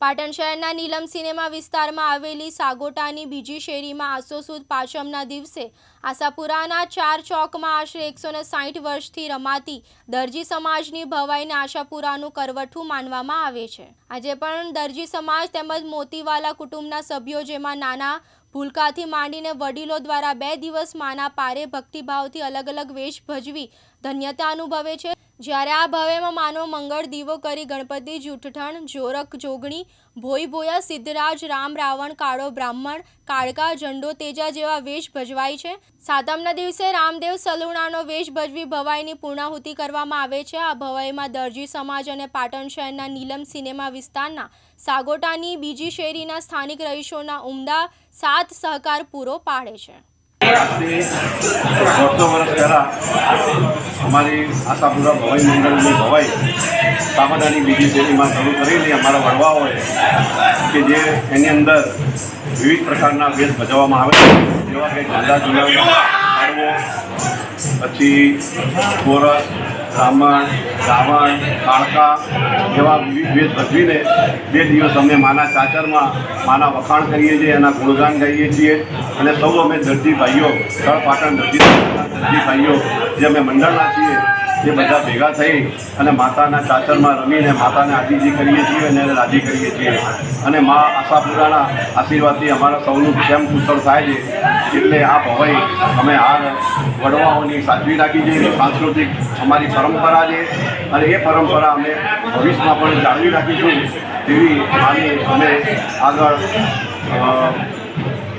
પાટણ શહેરના નીલમ સિનેમા વિસ્તારમાં આવેલી સાગોટાની બીજી શેરીમાં આસો સુદ પાંચમના દિવસે આશાપુરાના ચાર ચોકમાં આશરે એકસો ને સાઠ વર્ષથી રમાતી દરજી સમાજની ભવાઈને આશાપુરાનું કરવઠું માનવામાં આવે છે. આજે પણ દરજી સમાજ તેમજ મોતીવાલા કુટુંબના સભ્યો જેમાં નાના ભૂલકાથી માંડીને વડીલો દ્વારા બે દિવસ માના પારે ભક્તિભાવથી અલગ અલગ વેશ ભજવી ધન્યતા અનુભવે છે. જ્યારે આ ભાવેમાં માનવ મંગળ દીવો કરી ગણપતિ જૂઠઠણ જોરક જોગણી, ભોઈ ભોયા, સિદ્ધરાજ, રામ રાવણ, કાળો બ્રાહ્મણ, કાળકા ઝંડો, તેજા જેવા વેશ ભજવાય છે. સાતમના દિવસે રામદેવ સલુણાનો વેશ ભજવી ભવાઈની પૂર્ણાહુતિ કરવામાં આવે છે. આ ભવાઈમાં દરજી સમાજ અને પાટણ શહેરના નીલમ સિનેમા વિસ્તારના સાગોટાની બીજી શેરીના સ્થાનિક રહીશોના ઉમદા સાથ સહકાર પૂરો પાડે છે. દોઢસો વર્ષ પહેલાં અમારી આશાપુરા ભવાઈ મંડળની ભવાઈ સાબરડાની બીજી શેરીમાં શરૂ કરેલી અમારા વડવાઓએ કે જે એની અંદર વિવિધ પ્રકારના વેશ ભજવવામાં આવે છે. જેવા કે ગંદા જુલાવ હાડવો પછી કોરસ બ્રાહ્મણ રાવણ કાળકા જેવા વિવિધ ભેદ ભજવીને બે દિવસ અમે માના ચાચરમાં, માના વખાણ કરીએ છીએ, એના ગુણગાન ગાઈએ છીએ અને સૌ અમે દર્દી ભાઈઓ તળ પાટણ દર્દી દર્દી ભાઈઓ જે અમે મંડળના છીએ તે બધા ભેગા થઈ અને માતાના ચાચરમાં રમીને માતાને આજીજી કરીએ છીએ અને રાજી કરીએ છીએ. અને મા આશાપુરાના આશીર્વાદથી અમારા સૌનું ક્ષેમ કુશળ થાય છે. એટલે આ ભવાઈ અમે આ વડવાઓની સાચવી રાખી છે. સાંસ્કૃતિક અમારી પરંપરા છે. અને એ પરંપરા અમે ભવિષ્યમાં પણ જાળવી રાખીશું. તેવી માની અમે આગળ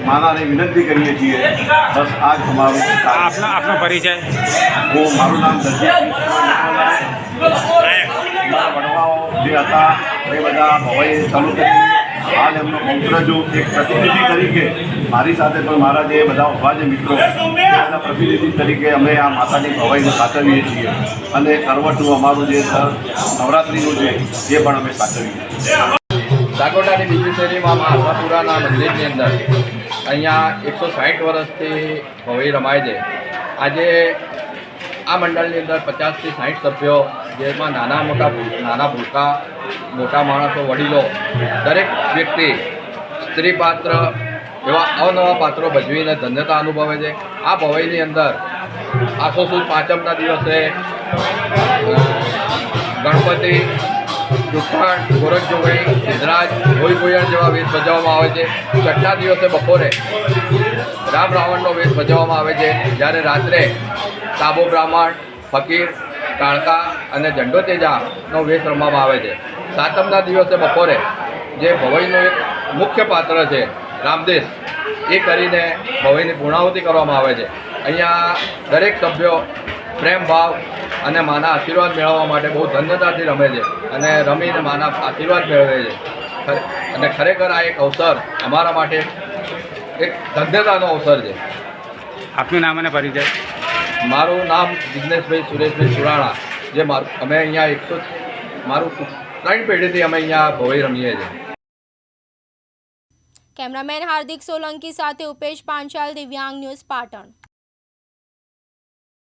માનાને વિનંતી કરીએ છીએ બસ આ જ અમારું આપનો આપનો પરિચય. હું મારું નામ મારા વડવાઓ જે હતા એ બધા ભવાઈ ચાલુ કરી. હાલ એમનો પૌત્રજો એક પ્રતિનિધિ તરીકે મારી સાથે પણ મારા જે બધા ઊભા જે મિત્રો એના પ્રતિનિધિ તરીકે અમે આ માતાની ભવાઈને સાચવીએ છીએ. અને કરવટનું અમારું જે નવરાત્રિનું છે એ પણ અમે સાચવીએ છીએ. સાગોટાની બીજી શેરીમાં મા મંદિરની અંદર. અહીંયા એકસો સાઠ વર્ષથી ભવાઈ રમાય છે. આજે આ મંડળની અંદર પચાસથી સાઠ સભ્યો, જેમાં નાના મોટા નાના ભૂલકા મોટા માણસો, વડીલો, દરેક વ્યક્તિ સ્ત્રી પાત્ર એવા અવનવા પાત્રો ભજવીને ધન્યતા અનુભવે છે. આ ભવાઈની અંદર આસો સુદ પાંચમના દિવસે ગણપતિ દુખાણ ગોરખ જોગણી સિદ્ધરાજ ભોઈ ભોયણ જેવા વેશ ભજવવામાં આવે છે. છઠ્ઠા દિવસે બપોરે રામ રાવણનો વેશ ભજવવામાં આવે છે. જ્યારે રાત્રે સાબો બ્રાહ્મણ, ફકીર, કાળકા અને ઝંડો તેજાનો વેશ રમવામાં આવે છે. સાતમના દિવસે બપોરે જે ભવાઈનું એક મુખ્ય પાત્ર છે, રામદેશ, એ કરીને ભવાઈની પૂર્ણાહુતિ કરવામાં આવે છે. અહીંયા દરેક સભ્યો પ્રેમ ભાવ અને માના આશીર્વાદ મેળવવા માટે બહુ ધન્યતાથી રમે છે. અને રમીને માના આશીર્વાદ મેળવે છે. અને ખરેખર આ એક અવસર અમારા માટે એક ધન્યતાનો અવસર છે. આપનું નામ અને પરિચય? મારું નામ જિજ્ઞેશભાઈ સુરેશભાઈ સુરાણા જે મારું અમે અહીંયા એકસો મારું ત્રણ પેઢીથી અમે અહીંયા ભવાઈ રમીએ છીએ. કેમેરામેન હાર્દિક સોલંકી સાથે ઉપેશ પાંચાલ દિવ્યાંગ ન્યૂઝ પાટણ.